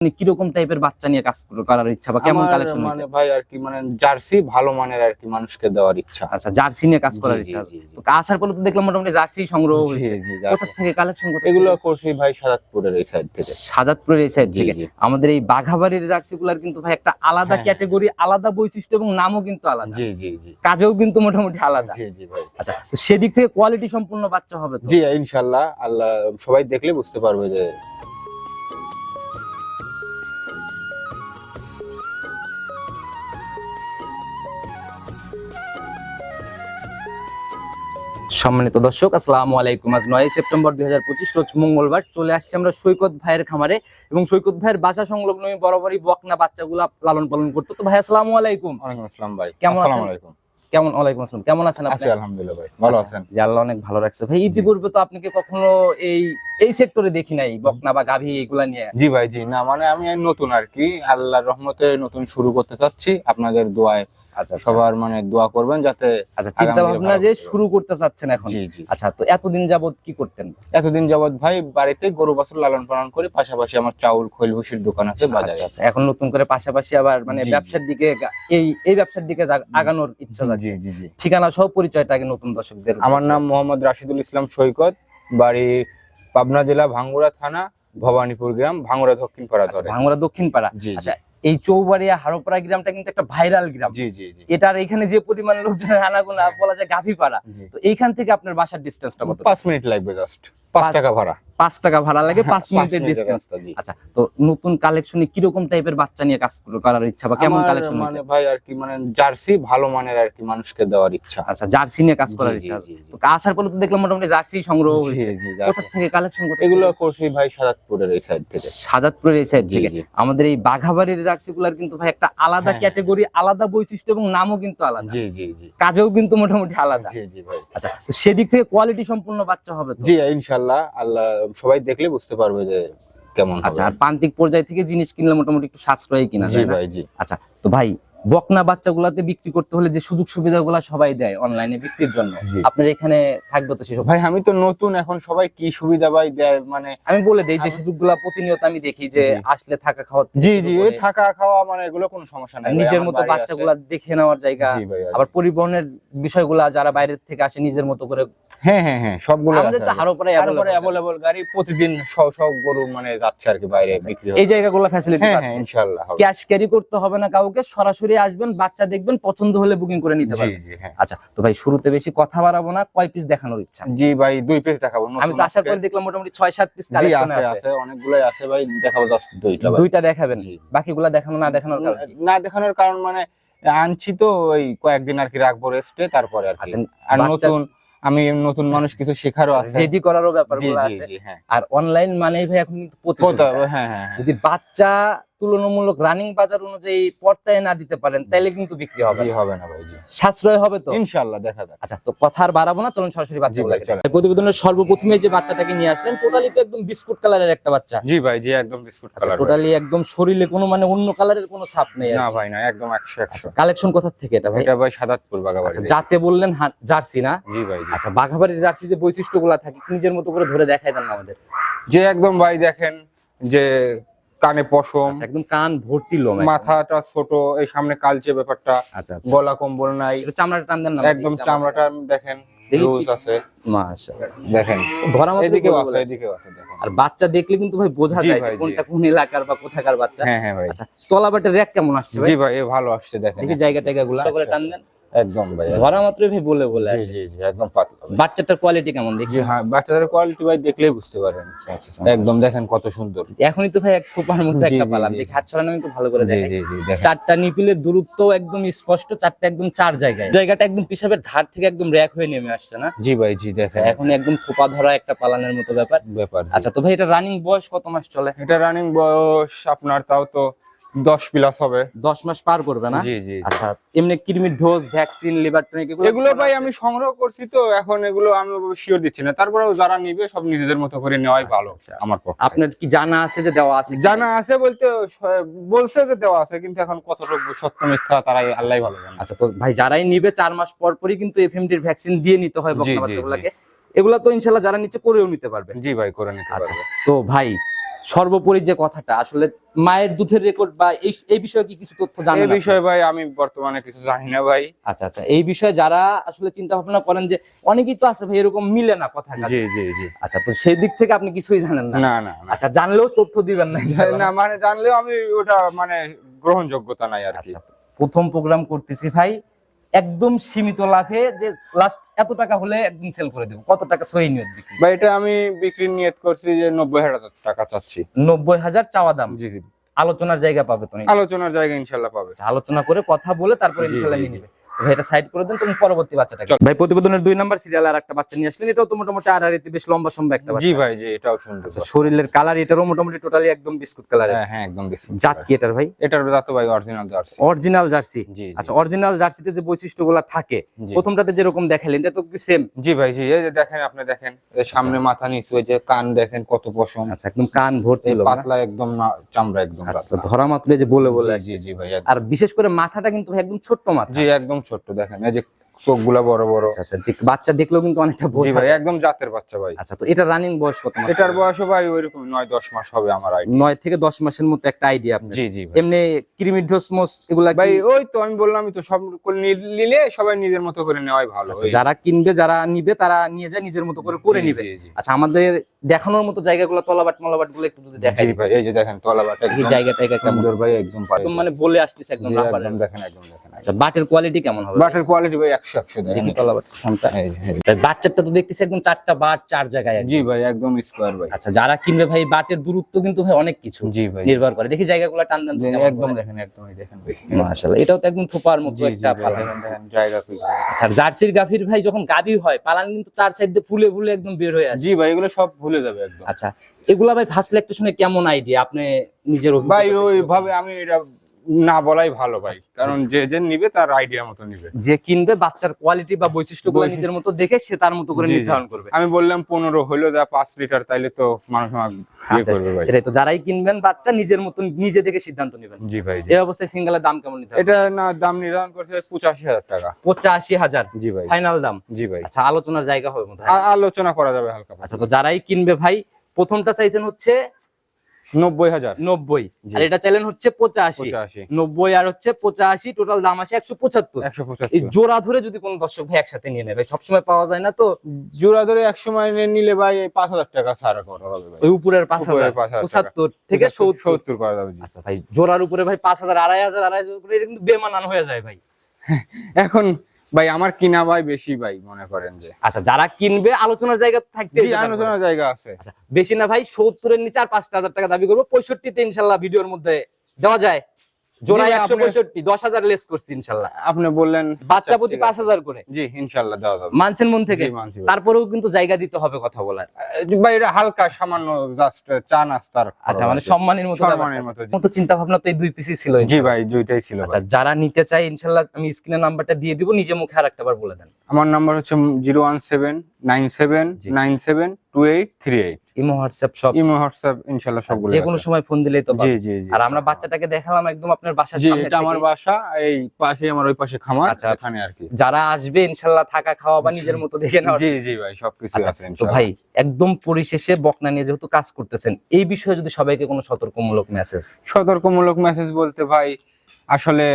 আপনি কীরকম টাইপের বাচ্চা নিয়ে কাজ কর- করার ইচ্ছা বা কেমন কালেকশন মানে ভাই আর কি মানে জার্সি ভালো মানের আর কি মানুষকে দেওয়ার ইচ্ছা। আচ্ছা জার্সি নিয়ে কাজ করার ইচ্ছা। তো আসার পরে তো দেখলাম মোটামুটি জার্সি সংগ্রহ হয়েছে। কোথা থেকে কালেকশন করতে এগুলো করছি ভাই সাদাতপুরের এই সাইড থেকে। সাজাদপুরের এই সাইড থেকে। আমাদের এই বাঘাবাড়ির জার্সি গুলার কিন্তু ভাই একটা আলাদা। ক্যাটাগরি আলাদা বৈশিষ্ট্য এবং নামও কিন্তু আলাদা। জি জি জি। কাজেও কিন্তু মোটামুটি আলাদা। জি জি ভাই। আচ্ছা তো সেদিক থেকে কোয়ালিটি সম্পূর্ণ বাচ্চা হবে তো? জি ইনশাল্লাহ আল্লাহ সবাই দেখলে বুঝতে পারবে যে সম্মানিত দর্শক আসসালামু আলাইকুম। আজ নয় সেপ্টেম্বর দুই হাজার পঁচিশ রোজ মঙ্গলবার চলে আসছি আমরা সৈকত ভাইয়ের খামারে এবং সৈকত ভাইয়ের বাসা সংলগ্ন বরাবরই বকনা বাচ্চাগুলা লালন পালন করতো। তো ভাই আসসালামু আলাইকুম। ওয়ালাইকুম আসসালাম ভাই। কেমন আছেন? আলাইকুম। কেমন ওয়ালাইকুম আসসালাম। কেমন আছেন আপনি? আলহামদুলিল্লাহ ভাই। ভালো আচ্ছা, আছেন? জি, আল্লাহ অনেক ভালো রাখছে। ভাই ইতিপূর্বে তো আপনাকে কখনো এই এই সেক্টরে দেখি নাই বকনা বা গাভী এগুলা নিয়ে। জি ভাই জি। না মানে আমি নতুন আর কি। আল্লাহর রহমতে নতুন শুরু করতে চাচ্ছি। আপনাদের দোয়ায় আচ্ছা সবার মানে দোয়া করবেন যাতে আচ্ছা চিন্তা ভাবনা যে শুরু করতে চাচ্ছেন এখন। আচ্ছা তো এতদিন যাবত কি করতেন? এতদিন যাবৎ ভাই বাড়িতে গরু বাছুর লালন পালন করে পাশাপাশি আমার চাউল খৈল ভুসির দোকান আছে বাজারে আচ্ছা, আচ্ছা, এখন নতুন করে পাশাপাশি আবার মানে। ব্যবসার দিকে এই এই ব্যবসার দিকে আগানোর ইচ্ছা জি আছে জি জি। ঠিকানা সহ পরিচয়টা আগে নতুন দর্শকদের আমার নাম মোহাম্মদ রাশিদুল ইসলাম সৈকত বাড়ি পাবনা জেলা ভাঙ্গুরা থানা ভবানীপুর গ্রাম ভাঙ্গুরা দক্ষিণ পাড়া ভাঙ্গুরা ধরে। ভাঙ্গুড়া দক্ষিণ পাড়া আচ্ছা এই চৌবাড়িয়া হারোপাড়া গ্রামটা কিন্তু একটা ভাইরাল গ্রাম। জি জি জি। এটার এখানে যে পরিমাণ লোকজনের আনাগোনা বলা যায় গাভী পাড়া তো এইখান থেকে আপনার বাসার ডিস্টেন্সটা কত? পাঁচ মিনিট লাগবে জাস্ট পাঁচ পাঁচ- টাকা ভাড়া। টাকা ভাড়া লাগে পাঁচ মিনিটের ডিস্টেন্স আচ্ছা তো নতুন কালেকশনে টাইপের বাচ্চা নিয়ে কাজ করার ইচ্ছা বা কেমন কালেকশন মানে ভাই আর কি মানে জার্সি ভালো মানের আর কি মানুষকে দেওয়ার ইচ্ছা। আচ্ছা জার্সি নিয়ে কাজ করার ইচ্ছা। তো আসার পরে তো দেখলাম মোটামুটি জার্সি সংগ্রহ হয়েছে। কোথা থেকে কালেকশন করতে এগুলো করছি ভাই সাদাতপুরের এই সাইড থেকে। সাজাদপুরের এই সাইড থেকে। আমাদের এই বাঘাবাড়ির জার্সি গুলার কিন্তু ভাই একটা আলাদা হ্যাঁ। ক্যাটাগরি আলাদা বৈশিষ্ট্য এবং নামও কিন্তু আলাদা। জি জি জি। কাজেও কিন্তু মোটামুটি আলাদা। জি জি ভাই। আচ্ছা তো সেদিক থেকে কোয়ালিটি সম্পূর্ণ বাচ্চা হবে তো? জি ইনশাল্লাহ আল্লাহ সবাই দেখলে বুঝতে পারবে যে কেমন আচ্ছা আর প্রান্তিক পর্যায় থেকে জিনিস কিনলে মোটামুটি একটু সাশ্রয়ী কিনা জি ভাই জি। আচ্ছা তো ভাই বকনা বাচ্চাগুলাতে বিক্রি করতে হলে যে সুযোগ সুবিধাগুলো সবাই দেয় অনলাইনে বিক্রির জন্য। আপনার এখানে থাকবে তো সেসব? ভাই আমি তো নতুন এখন সবাই কি সুবিধা ভাই দেয়? মানে আমি বলে দেই যে সুযোগগুলো প্রতিনিয়ত আমি দেখি যে আসলে থাকা খাওয়া জি জি এই থাকা খাওয়া মানে এগুলো কোনো সমস্যা নাই নিজের মতো বাচ্চাগুলা দেখে নেওয়ার জায়গা। আবার পরিবহনের বিষয়গুলা যারা বাইরের থেকে আসে নিজের মতো করে হ্যাঁ হ্যাঁ হ্যাঁ সবগুলো আমাদের তো হারো পরে অ্যাভেলেবল গাড়ি প্রতিদিন সব সব গরু মানে যাচ্ছে আর কি বাইরে বিক্রি এই জায়গাগুলো ফ্যাসিলিটি হ্যাঁ পাচ্ছে। ইনশাআল্লাহ ক্যাশ ক্যারি করতে হবে না কাউকে সরাসরি আসবেন বাচ্চা দেখবেন পছন্দ হলে বুকিং করে নিতে পারবেন। হ্যাঁ। আচ্ছা তো ভাই শুরুতে বেশি কথা বাড়াবো না কয় পিস দেখানোর ইচ্ছা? জি ভাই দুই পিস দেখাবো আমি তো আসার পরে দেখলাম মোটামুটি ছয় সাত পিস কালেকশন আছে অনেকগুলাই আছে ভাই দেখাবো দুইটা দুইটা দেখাবেন। বাকিগুলা দেখানো না দেখানোর কারণ? না দেখানোর কারণ মানে আনছি তো ওই কয়েকদিন আর কি রাখব রেস্টে তারপরে আর কি। আচ্ছা, আর নতুন আমি নতুন মানুষ কিছু শেখারও আছে। রেডি করারও জি আছে। হ্যাঁ। আর অনলাইন মানে ভাই এখন প্রতিযোগিতা। হ্যাঁ হ্যাঁ হ্যাঁ। যদি বাচ্চা তুলনামূলক রানিং বাজার অনুযায়ী পর্তায় না দিতে পারেন তাইলে কিন্তু বিক্রি হবে না। হবে না ভাই সাশ্রয় হবে তো? ইনশাআল্লাহ দেখা যাক। আচ্ছা তো কথা আর বাড়াবো না চলুন সরাসরি বাচ্চা। প্রতিবেদনের সর্বপ্রথমে যে বাচ্চাটাকে নিয়ে আসলেন টোটালি তো একদম বিস্কুট কালারের একটা বাচ্চা। জি ভাই জি একদম বিস্কুট আচ্ছা কালার টোটালি একদম শরীরে কোনো মানে অন্য কালারের কোনো ছাপ নেই না ভাই না একদম একশো একশো। কালেকশন কোথা থেকে এটা ভাই? এটা ভাই সাদাতপুর বাগাবাড়ি আচ্ছা যাতে বললেন জার্সি না? জি ভাই আচ্ছা বাঘাবাড়ির জার্সি যে বৈশিষ্ট্যগুলো থাকে নিজের মতো করে ধরে দেখাই দেন আমাদের। যে একদম ভাই দেখেন যে কানে পশম আচ্ছা, একদম কান ভর্তি লোম মাথাটা ছোট এই সামনে কালচে ব্যাপারটা। আচ্ছা আচ্ছা। গলা কম্বল নাই। চামড়াটা টান দেন না একদম চামড়াটা। দেখেন আছে। দেখেন ধরা মাত্রই এদিকেও আছে এদিকেও আছে দেখেন। আর বাচ্চা দেখলে কিন্তু ভাই বোঝা যায় যে কোনটা কোন এলাকার বা কোথাকার বাচ্চা। হ্যাঁ হ্যাঁ ভাই। আচ্ছা তলাবাটের র্যাক কেমন আসছে ভাই? জি ভাই এ ভালো আসছে দেখেন। দেখি জায়গা টায়গা গুলা করে টান দেন একদম ভাই ধরা মাত্রই ভাই বলে বলে জি আসে। জি জি একদম পাতলা বাচ্চাটার কোয়ালিটি কেমন দেখি হ্যাঁ কোয়ালিটি ভাই দেখলেই বুঝতে পারবেন। আচ্ছা একদম দেখেন কত সুন্দর। এখনই তো ভাই এক থোপার মধ্যে একটা জি, পালাম। দেখি হাত ছড়ানো আমি একটু ভালো করে চারটা নিপিলের দূরত্ব একদম স্পষ্ট চারটা একদম চার জায়গায়। জায়গাটা একদম পিসাবের ধার থেকে একদম র্যাক হয়ে নেমে আসছে না? জি ভাই জি দেখেন। এখন একদম থোপা ধরা একটা পালানের মতো ব্যাপার। ব্যাপার আচ্ছা তো ভাই এটা রানিং বয়স কত মাস চলে? এটা রানিং বয়স আপনার তাও তো দশ প্লাস হবে। দশ মাস পার করবে না? জি জি আচ্ছা এমনি কৃমির ডোজ ভ্যাকসিন লিভার টনিক এগুলো ভাই আমি সংগ্রহ করছি তো এখন এগুলো আমি শিওর দিচ্ছি না। তারপরেও যারা নিবে সব নিজেদের মতো করে নেওয়াই ভালো আচ্ছা। আমার পক্ষে। আপনার কি জানা আছে যে দেওয়া আছে জানা আছে বলতে বলছে যে দেওয়া আছে কিন্তু এখন কতটুকু সত্য মিথ্যা তারাই আল্লাহ ভালো জানে। আচ্ছা তো ভাই যারাই নিবে চার মাস পর পরই কিন্তু এফএমডির ভ্যাকসিন দিয়ে নিতে হয় বকনা বাচ্চাগুলোকে এগুলা তো ইনশাল্লাহ যারা নিচে করেও নিতে পারবে। জি ভাই করে নিতে আচ্ছা পারবে। তো ভাই সর্বোপরি যে কথাটা আসলে মায়ের দুধের রেকর্ড বা এই এই বিষয়ে কি কিছু তথ্য জানেন আপনি? বিষয়ে ভাই আমি বর্তমানে কিছু জানি না ভাই। আচ্ছা আচ্ছা এই বিষয়ে যারা আসলে চিন্তা ভাবনা করেন যে অনেকেই তো আছে ভাই এরকম মিলে না কথা জি জি জি। আচ্ছা তো সেই দিক থেকে আপনি কিছুই জানেন না? না না না। আচ্ছা জানলেও তথ্য দিবেন না না মানে জানলেও আমি ওটা মানে গ্রহণযোগ্যতা নাই আর কি। আচ্ছা প্রথম প্রোগ্রাম করতেছি ভাই একদম সীমিত লাভে যে লাস্ট এত টাকা হলে একদম সেল করে দেবো। কত টাকা সহি নিয়ত বিক্রি? ভাই এটা আমি বিক্রি নিয়ত করছি যে নব্বই হাজার টাকা চাচ্ছি। নব্বই হাজার চাওয়া দাম? জি জি। আলোচনার জায়গা পাবে তুমি আলোচনার জায়গা ইনশাল্লাহ পাবে। আচ্ছা, আলোচনা করে কথা বলে তারপরে ইনশাল্লাহ নিয়ে নেবে। ভাই এটা সাইড করে দেন তুমি পরবর্তী বাচ্চাটা ভাই প্রতিবেদনের দুই নাম্বার সিরিয়াল আর একটা বাচ্চা নিয়ে আসলেন এটাও তো মোটামুটি আড়াইতে বেশ লম্বা সম্ভব একটা জি ভাই জি এটাও সুন্দর আচ্ছা, শরীরের কালার এটারও মোটামুটি টোটালি একদম বিস্কুট কালারের হ্যাঁ হ্যাঁ একদম বেশি জাত কি এটার ভাই? এটার জাত ভাই অরিজিনাল জার্সি। Original jersey? আচ্ছা অরিজিনাল জার্সিতে যে বৈশিষ্ট্যগুলো থাকে প্রথমটাতে যেরকম দেখালেন এটা তো সেম জি ভাই জি এই যে দেখেন আপনি দেখেন এই সামনে মাথা নিচু এই যে কান দেখেন কত পশম। আচ্ছা একদম কান ভর্তি পাতলা একদম না চামড়া একদম আচ্ছা পাতলা। ধরা মাত্র যে বলে বলে জি, জি জি ভাই আর বিশেষ করে মাথাটা কিন্তু একদম ছোট্ট মাথা। জি একদম ছোট্ট দেখেন। এই চোখগুলা বড় বড়। আচ্ছা, আচ্ছা বাচ্চা দেখলেও কিন্তু অনেকটা ভাই একদম জাতের বাচ্চা ভাই। আচ্ছা তো এটা রানিং বয়স কত মাস? এটার ভাই ওইরকম 9 10 মাস হবে আমার 9 থেকে 10 মাসের একটা আইডিয়া আপনি জি জি এমনি এগুলা ভাই ওই তো আমি বললাম তো সব নিলে সবাই নিজের মতো করে নেওয়াই ভালো আচ্ছা, যারা কিনবে যারা নিবে তারা নিয়ে যায় নিজের মতো করে করে নিবে। আচ্ছা আমাদের দেখানোর মতো জায়গাগুলো তলাবাট মলাবাটগুলো একটু যদি দেখাই। ভাই এই যে দেখেন তলাবাট এই জায়গাটা একদম সুন্দর ভাই একদম একদম মানে বলে আসতেছে একদম দেখেন একদম দেখেন আচ্ছা বাটের কোয়ালিটি কেমন হবে? বাটের কোয়ালিটি ভাই বাচ্চাটা তো দেখতেছি একদম চারটা বাট চার জায়গায় জি ভাই একদম স্কোয়ার ভাই। আচ্ছা যারা কিনবে ভাই বাটের দূরত্ব কিন্তু ভাই অনেক কিছু জি ভাই। নির্ভর করে। দেখি জায়গাগুলো টান একদম দেখেন একদম দেখেন ভাই। মাশাআল্লাহ এটাও তো একদম থোপার মতো জি জি একটা পালান। দেখেন দেখেন জায়গা কই আচ্ছা জার্সির গাভীর ভাই যখন গাভী হয় পালান কিন্তু চার সাইড দিয়ে ফুলে ফুলে একদম বের হয়ে আসে। জি ভাই এগুলো সব ভুলে যাবে একদম। আচ্ছা এগুলা ভাই ফার্স্ট ল্যাকটেশনে কেমন আইডিয়া আপনি নিজের ভাই ওইভাবে আমি এটা না বলাই ভালো ভাই। কারণ যে যে নিবে তার আইডিয়া মতো নিবে। যে কিনবে বাচ্চার কোয়ালিটি বা বৈশিষ্ট্য। নিজের মতো দেখে সে তার মতো করে। নির্ধারণ করবে। আমি বললাম পনেরো হইল যা পাঁচ লিটার তাইলে তো মানুষ আমাকে ইয়ে আচ্ছা, করবে ভাই। সেটাই তো। যারাই কিনবেন বাচ্চা নিজের মতো নিজে দেখে সিদ্ধান্ত নেবেন। জি ভাই এই অবস্থায় সিঙ্গেলের দাম কেমন নিতে এটা না দাম নির্ধারণ করছে পঁচাশি হাজার টাকা। পঁচাশি হাজার? জি ভাই। ফাইনাল দাম? জি ভাই। আচ্ছা আলোচনার জায়গা হবে আলোচনা করা যাবে হালকা আচ্ছা তো যারাই কিনবে ভাই প্রথমটা চাইছেন হচ্ছে নব্বই হাজার। নব্বই। আর এটা হচ্ছে পঁচাশি। নব্বই আর হচ্ছে পঁচাশি টোটাল দাম আসে একশো পঁচাত্তর। একশো পঁচাত্তর। জোড়া ধরে যদি কোন দর্শক ভাই একসাথে নিয়ে নেবে সবসময় পাওয়া যায় না তো? জোড়া ধরে এক সময় নিলে ভাই পাঁচ হাজার টাকা ছাড়া করা হবে ওই উপরের পাঁচ হাজার পাঁচ পঁচাত্তর থেকে সত্তর। সত্তর করা যাবে আচ্ছা ভাই জোড়ার উপরে ভাই পাঁচ হাজার আড়াই হাজার আড়াই হাজার কিন্তু বেমানান হয়ে যায় ভাই। এখন ভাই আমার কিনা ভাই বেশি ভাই মনে করেন যে। আচ্ছা যারা কিনবে আলোচনার জায়গা থাকতে আলোচনার জায়গা আছে। আচ্ছা বেশি না ভাই সত্তরের নিচে আর পাঁচটা হাজার টাকা দাবি করব। পঁয়ষট্টিতে ইনশাল্লাহ ভিডিওর মধ্যে দেওয়া যায়। জোড়া একশো পঁয়ষট্টি দশ হাজার লেস করছি ইনশাল্লাহ। আপনি বললেন বাচ্চা প্রতি পাঁচ হাজার করে। জি ইনশাল্লাহ দেওয়া যাবে। মানছেন মন থেকে? তারপরেও কিন্তু জায়গা দিতে হবে কথা বলার। ভাই এটা হালকা সামান্য জাস্ট চা নাস্তার আচ্ছা মানে সম্মানের মতো সম্মানের মতো। মতো চিন্তা ভাবনা তো এই দুই পিসই ছিল জি ভাই দুইটাই ছিল আচ্ছা যারা নিতে চায় ইনশাল্লাহ আমি স্ক্রিনের নাম্বারটা দিয়ে দিব নিজে মুখে আর একটা বার বলে দেন। আমার নাম্বার হচ্ছে zero one seven nine seven. Nine seven two eight three eight imo WhatsApp সব ইমো হোয়াটসঅ্যাপ ইনশাল্লাহ সবগুলো যে কোনো সময় ফোন দিলেই তো জি জি জি আর আমরা বাচ্চাটাকে দেখালাম একদম আপনার জি এটা আমার বাসা এই পাশে আমার ওই পাশে খামার আচ্ছা, এখানে আর কি। যারা আসবে ইনশাল্লাহ থাকা খাওয়া বা নিজের মতো দেখে জি জি ভাই সবকিছু আচ্ছা, আছে তো ভাই একদম পরিশেষে বকনা নিয়ে যেহেতু কাজ করতেছেন এই বিষয়ে যদি সবাইকে কোনো সতর্কমূলক মেসেজ সতর্কমূলক মেসেজ বলতে ভাই আসলে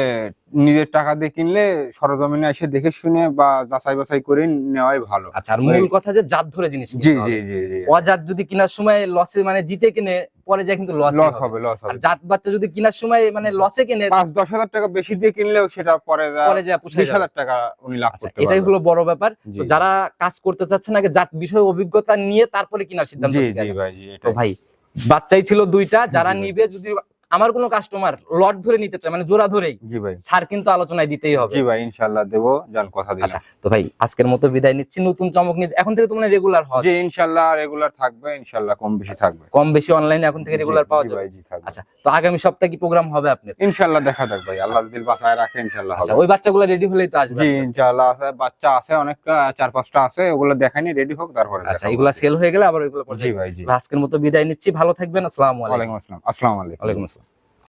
নিজের টাকা দিয়ে কিনলে সরজমিনে এসে দেখে শুনে বা যাচাই বাছাই করে নেওয়াই ভালো। আচ্ছা আর মূল কথা যে জাত ধরে জিনিস জি জি জি জি। অজাত যদি কেনার সময় লসে মানে জিতে কিনে পরে যায় কিন্তু লস লস হবে। লস হবে। জাত বাচ্চা যদি কেনার সময় মানে লসে কিনে পাঁচ দশ হাজার টাকা বেশি দিয়ে কিনলেও সেটা পরে পরে যায় পুষে বিশ যাবে। হাজার টাকা উনি লাভ আচ্ছা, করতে এটাই হলো বড় ব্যাপার। তো যারা কাজ করতে চাচ্ছেন আগে জাত বিষয়ে অভিজ্ঞতা নিয়ে তারপরে কেনার সিদ্ধান্ত জি জি। ভাই জি তো ভাই বাচ্চাই ছিল দুইটা যারা নিবে যদি আমার কোনো কাস্টমার লট ধরে নিতে চায় মানে জোড়া ধরেই জি ভাই। ছাড় কিন্তু আলোচনায় দিতেই হবে। জি ভাই ইনশাল্লাহ দেবো যান কথা আচ্ছা দিলাম তো ভাই আজকের মতো বিদায় নিচ্ছি নতুন চমক নিয়ে এখন থেকে তো মানে রেগুলার হয় জি ইনশাল্লাহ রেগুলার থাকবে ইনশাল্লাহ কম বেশি থাকবে। কম বেশি অনলাইনে এখন থেকে রেগুলার পাওয়া জি যাবে। ভাই জি থাকবে। আচ্ছা তো আগামী সপ্তাহে কি প্রোগ্রাম হবে আপনার ইনশাল্লাহ দেখা যাক ভাই আল্লাহ দিল বাসায় রাখে ইনশাল্লাহ আচ্ছা হবে। ওই বাচ্চাগুলো রেডি হলেই তো আসবে জি ইনশাল্লাহ আছে বাচ্চা আছে অনেকটা চার পাঁচটা আছে ওগুলো দেখাইনি রেডি হোক তারপরে আচ্ছা। এগুলা সেল হয়ে গেলে আবার ওইগুলো জি ভাই জি। আজকের মতো বিদায় নিচ্ছি ভালো থাকবেন আসসালামু আলাইকুম। ওয়ালাইকুম আসসালাম আসসালামু আলাইকুম। ওয়ালাইকুম আসসালাম।